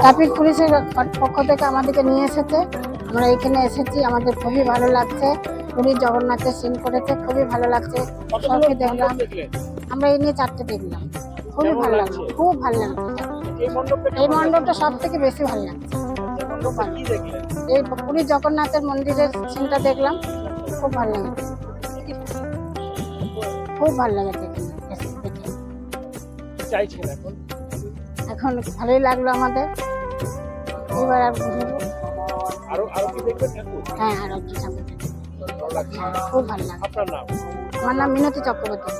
Traffic পুলিশের পক্ষ থেকে আমাদেরকে নিয়ে এসেছে। আমরা এখানে এসেছি আমাদের খুবই ভালো লাগছে। পুরী জগন্নাথের সিন করেছে খুবই ভালো লাগছে। সবকে দেখলাম। আমরা এই নিয়ে চারটে দেখলাম। খুবই ভালো লাগছে? খুব ভালো লাগছে। এই মণ্ডপটা সব থেকে বেশি ভালো লাগছে। এই পুরী জগন্নাথের মন্দিরের সিনটা দেখলাম। খুব ভালো লাগছে। খুব ভালো লাগছে। চাইছেন এখন? এখন ভালোই লাগল আমাদের। এবার আর বুঝব আরও আরও কি ঠাকুর? হ্যাঁ আর হ্যাঁ, খুব ভালো নাম? আমার নাম মিনতি চক্রবর্তী।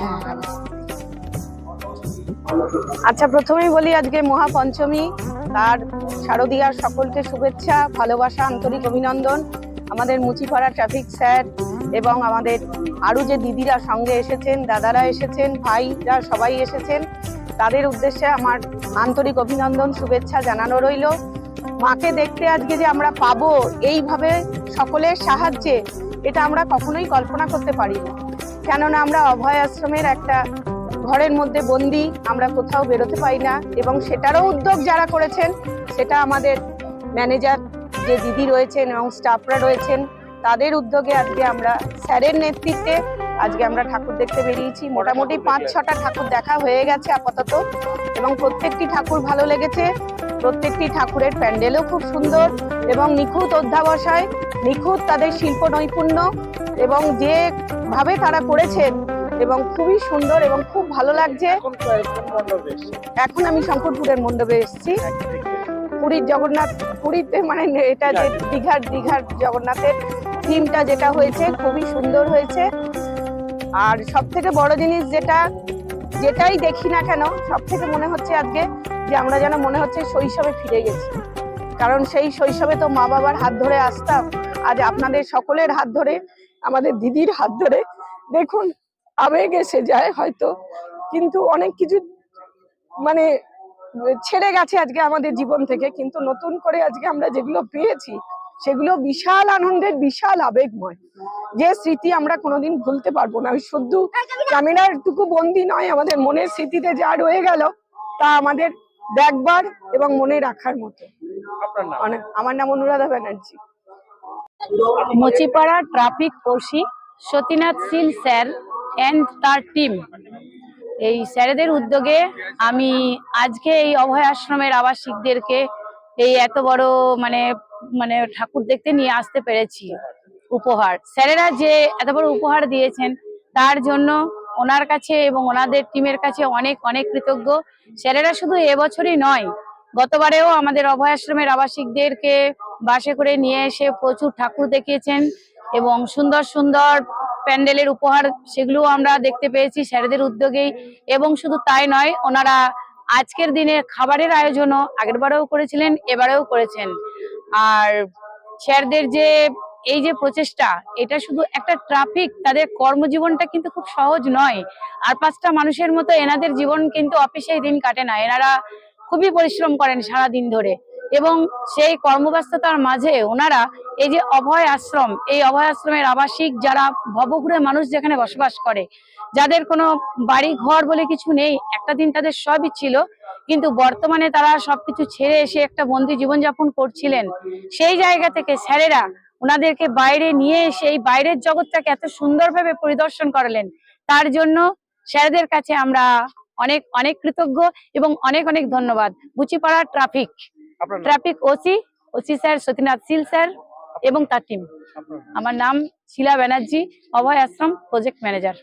হ্যাঁ আচ্ছা প্রথমেই বলি আজকে মহাপঞ্চমী। তার শারদীয়ার সকলকে শুভেচ্ছা ভালোবাসা আন্তরিক অভিনন্দন। আমাদের মুচিপাড়া ট্রাফিক স্যার এবং আমাদের আরও যে দিদিরা সঙ্গে এসেছেন, দাদারা এসেছেন, ভাইরা সবাই এসেছেন, তাদের উদ্দেশ্যে আমার আন্তরিক অভিনন্দন, শুভেচ্ছা জানানো রইল। মাকে দেখতে আজকে যে আমরা পাবো, এইভাবে সকলের সাহায্যে, এটা আমরা কখনোই কল্পনা করতে পারি না। কেননা আমরা অভয় আশ্রমের একটা ঘরের মধ্যে বন্দি, আমরা কোথাও বেরোতে পাই না এবং সেটারও উদ্যোগ যারা করেছেন, সেটা আমাদের ম্যানেজার, যে দিদি রয়েছেন এবং স্টাফরা রয়েছেন তাদের উদ্যোগে আজকে আমরা স্যারের নেতৃত্বে আজকে আমরা ঠাকুর দেখতে বেরিয়েছি। মোটামুটি পাঁচ ছটা ঠাকুর দেখা হয়ে গেছে আপাতত এবং প্রত্যেকটি ঠাকুর ভালো লেগেছে। প্রত্যেকটি ঠাকুরের প্যান্ডেলও খুব সুন্দর এবং নিখুঁত অধ্যাবসায় নিখুঁত তাদের শিল্প নৈপুণ্য এবং যেভাবে তারা করেছেন এবং খুবই সুন্দর এবং খুব ভালো লাগছে। এখন আমি শঙ্করপুরের মণ্ডপে এসেছি। পুরীর জগন্নাথ পুরীতে মানে এটা যে দীঘার দীঘার জগন্নাথের থিমটা যেটা হয়েছে খুবই সুন্দর হয়েছে। আর সব থেকে বড় জিনিস যেটা যেটাই দেখি না কেন সব থেকে মনে হচ্ছে আজকে যে আমরা যেন মনে হচ্ছে শৈশবে ফিরে গেছি। কারণ সেই শৈশবে তো মা বাবার হাত ধরে আসতাম। আজ আপনাদের সকলের হাত ধরে আমাদের দিদির হাত ধরে দেখুন আবেগ এসে যায় হয়তো। কিন্তু অনেক কিছু মানে ছেড়ে গেছে আজকে আমাদের জীবন থেকে কিন্তু নতুন করে আজকে আমরা যেগুলো পেয়েছি সেগুলো বিশাল আনন্দের বিশাল আবেগময়। যে স্মৃতি আমরা কোনোদিন ভুলতে পারব না। ওই শুধু ক্যামেরার টুকু বন্দি নয় আমাদের মনের স্মৃতিতে যা রয়ে গেল তা আমাদের দেখবার এবং মনে রাখার মতো। মানে আমার নাম Anuradha Banerjee. Muchipara traffic OC Satinath Sil sir and তার টিম এই স্যারেদের উদ্যোগে আমি আজকে এই অভয় আশ্রমের আবাসিকদেরকে এই এত বড় মানে মানে ঠাকুর দেখতে নিয়ে আসতে পেরেছি উপহার। স্যারেরা যে এত বড় উপহার দিয়েছেন, তার জন্য ওনার কাছে এবং ওনাদের টিমের কাছে অনেক অনেক কৃতজ্ঞ। স্যারেরা শুধু এবছরই নয়, গতবারেও আমাদের অভয় আশ্রমের আবাসিকদেরকে বাসে করে নিয়ে এসে প্রচুর ঠাকুর দেখিয়েছেন এবং সুন্দর সুন্দর প্যান্ডেলের উপহার সেগুলোও আমরা দেখতে পেয়েছি স্যারেদের উদ্যোগেই। এবং শুধু তাই নয়, ওনারা আজকের দিনে খাবারের আয়োজনও আগেরবারেও করেছিলেন, এবারেও করেছেন। আর স্যারদের যে এই যে প্রচেষ্টা, এটা শুধু একটা ট্রাফিক, তাদের কর্মজীবনটা কিন্তু খুব সহজ নয়। আর পাঁচটা মানুষের মতো এনাদের জীবন কিন্তু অফিসে দিন কাটে না, এনারা খুবই পরিশ্রম করেন সারা দিন ধরে। এবং সেই কর্মব্যস্ততার মাঝে ওনারা এই যে অভয় আশ্রম, এই অভয় আশ্রমের আবাসিক যারা ভবঘুরে মানুষ যেখানে বসবাস করে, যাদের কোনো বাড়ি ঘর বলে কিছু নেই, একটা দিন তাদের সবই ছিল, কিন্তু বর্তমানে তারা সবকিছু ছেড়ে এসে একটা বন্দি জীবনযাপন করছিলেন। সেই জায়গা থেকে স্যারেরা ওনাদেরকে বাইরে নিয়ে এসে এই বাইরের জগৎটাকে এত সুন্দরভাবে পরিদর্শন করালেন। তার জন্য স্যারদের কাছে আমরা অনেক অনেক কৃতজ্ঞ এবং অনেক অনেক ধন্যবাদ। Buchipara traffic. Traffic OC OC sir Satinath Sil sir এবং তার টিম আমার নাম শিলা ব্যানার্জি অভয় আশ্রম প্রজেক্ট ম্যানেজার